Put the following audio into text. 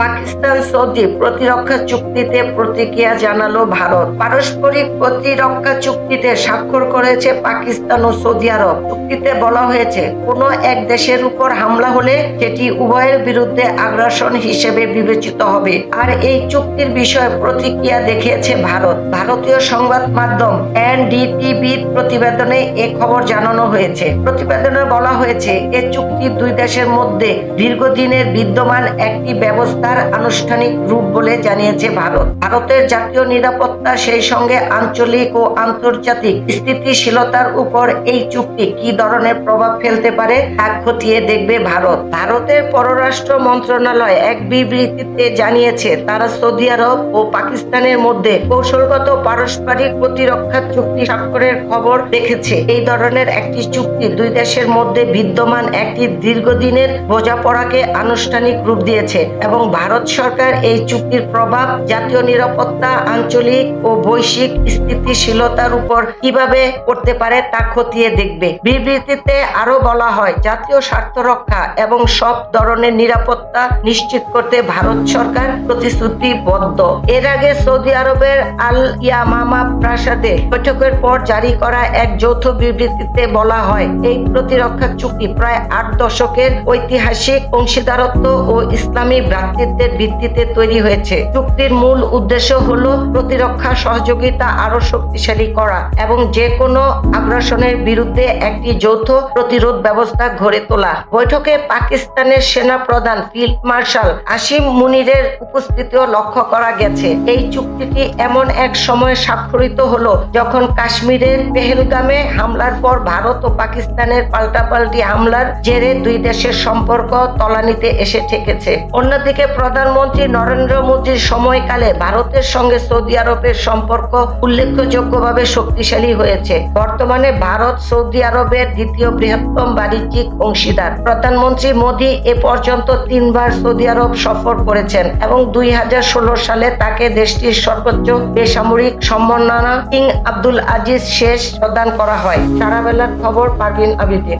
Pakistan Saudi প্রতিরক্ষা চুক্তিতে প্রতিক্রিয়া জানালো ভারত। পারস্পরিক প্রতিরক্ষা চুক্তিতে স্বাক্ষর করেছে পাকিস্তান ও সৌদি আরব। চুক্তিতে বলা হয়েছে, কোনো এক দেশের উপর হামলা হলে সেটি উভয়ের বিরুদ্ধে আগ্রাসন হিসেবে বিবেচিত হবে। আর এই চুক্তির বিষয়ে প্রতিক্রিয়া দেখিয়েছে ভারত। ভারতীয় সংবাদ মাধ্যম এনডিটিভির প্রতিবেদনে এ খবর জানানো হয়েছে। প্রতিবেদনে বলা হয়েছে, এ চুক্তি দুই দেশের মধ্যে দীর্ঘদিনের বিদ্যমান একটি ব্যবস্থার আনুষ্ঠানিক রূপ বলে জানিয়েছে ভারত। ভারতের জাতীয় নিরাপত্তা সেই সঙ্গে আঞ্চলিক ও আন্তর্জাতিক স্থিতিশীলতার উপর এই চুক্তি কি ধরনের প্রভাব ফেলতে পারে তা খতিয়ে দেখবে ভারত। ভারতের পররাষ্ট্র মন্ত্রণালয় এক বিবৃতিতে জানিয়েছে, তারা সৌদি আরব ও পাকিস্তানের মধ্যে কৌশলগত পারস্পরিক প্রতিরক্ষা চুক্তি স্বাক্ষরের খবর দেখেছে এই ধরনের একটি চুক্তি দুই দেশের মধ্যে বিদ্যমান একটি দীর্ঘদিনের বোঝাপড়াকে আনুষ্ঠানিক রূপ দিয়েছে এবং ভারত সরকার এই চুক্তির প্রভাব, জাতীয় নিরাপত্তা, আঞ্চলিক ও বৈশ্বিক স্থিতিশীলতার উপর কীভাবে পড়তে পারে তা খতিয়ে দেখবে। বিবৃতিতে আরও বলা হয়, জাতীয় স্বার্থ রক্ষা এবং সব ধরনের নিরাপত্তা নিশ্চিত করতে ভারত সরকার প্রতিশ্রুতিবদ্ধ। এর আগে সৌদি আরবের আল ইয়ামামা প্রাসাদে বৈঠকের পর জারি করা এক যৌথ বিবৃতিতে বলা হয়, এই প্রতিরক্ষা চুক্তি প্রায় আট দশকের ঐতিহাসিক অংশীদারত্ব ও ইসলামী ভ্রাতৃত্বের ভিত্তিতে তৈরি হয়েছে। চুক্তির মূল উদ্দেশ্য হলো প্রতিরক্ষা সহযোগিতা আরও শক্তিশালী করা এবং যে কোনো আগ্রাসনের বিরুদ্ধে একটি যৌথ প্রতিরোধ ব্যবস্থা গড়ে তোলা। বৈঠকে পাকিস্তানের সেনা প্রধান ফিল্ড মার্শাল আসিম মুনিরের উপস্থিতিও লক্ষ্য করা গেছে। এই চুক্তিটি এমন এক সময় স্বাক্ষরিত হলো যখন কাশ্মীরের পেহেলগামে হামলার পর ভারত ও পাকিস্তানের পাল্টাপাল্টি হামলার জেরে দুই দেশের সম্পর্ক তলানিতে এসে ঠেকেছে। অন্যদিকে প্রধানমন্ত্রী নরেন্দ্র মোদীর সময়কালে ভারতের সঙ্গে সৌদি আরবের সম্পর্ক উল্লেখযোগ্যভাবে শক্তিশালী হয়েছে। বর্তমানে ভারত সৌদি আরবের দ্বিতীয় বৃহত্তম বাণিজ্যিক অংশীদার। প্রধানমন্ত্রী মোদী এ পর্যন্ত তিনবার সৌদি আরব সফর করেছেন এবং দুই হাজার ষোলো সালে তাকে দেশটির সর্বোচ্চ বেসামরিক সম্মাননা কিং আব্দুল আজিজ শেষ প্রদান করা হয়। সারাবেলার খবর পারভিন আবিদিন